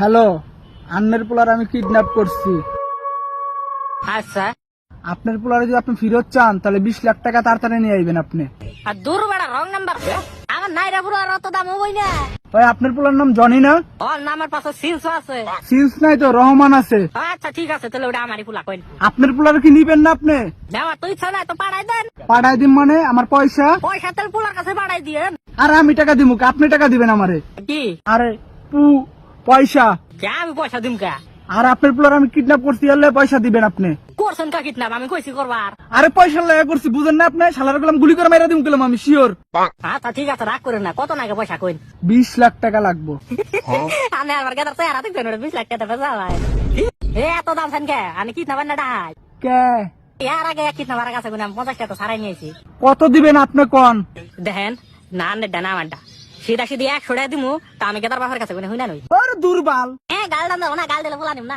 Hello আন্নের পোলার আমি kidnap করছি। আচ্ছা। আপনার পোলারে যদি আপনি ফেরত চান তাহলে বিশ লাখ টাকা তাড়াতাড়ি নিয়ে আইবেন আপনি। আর দূর বেড়া রং নাম্বার আমার নাইরা আর অত দাম না। ভাই আপনার পোলার নাম জনি না? ওর নামের পাশে সিনস আছে। সিন্স নাই তো রহমান আছে। আচ্ছা ঠিক আছে তাহলে ওটা আমারই ফুলা কইন। আপনার পোলার কি নিবেন না আপনি? দেওয়া তো ইচ্ছা নাই তো পাঠাই দেন। পাঠাই দিন মানে আমার পয়সা? পয়সা তেল পোলার কাছে পাঠাই দিয়েন আর আমি টাকা দিব আপনি টাকা দিবেন আমারে। কি? আরে পু পয়সা। কে আমি পয়সা দিম কে? আর আপনার পোলার আমি কিডন্যাপ করছি হলে পয়সা দিবেন আপনি। করছেন কা কিটনাপ আমি কইছি করবার। আরে পয়সা লাগা করছি বুঝেন না আপনি? শালার গেলাম গুলি করে মেরা দিম গেলাম আমি শিওর আচ্ছা ঠিক আছে রাগ করেন না। কত নাকি পয়সা কইন? বিশ লাখ টাকা লাগবো। আমি আর গেদার চেহারা দেখছেন ওটা বিশ লাখ টাকা ভাই এ এত দাম সেন কে? আমি কিটনাপ না ডাই কে? এর আগে কিটনাপার কাছে গুনে আমি পঞ্চাশ টাকা সারাই নিয়েছি। কত দিবেন আপনি কোন? দেখেন না না আমারটা সিধা সিধি একশো টাকা দিমু তা আমি গেদার বাপের কাছে গুনে হই না নই। আরে দুর্বাল। হ্যাঁ গাল দাম না গাল দিলে বলা নিম না।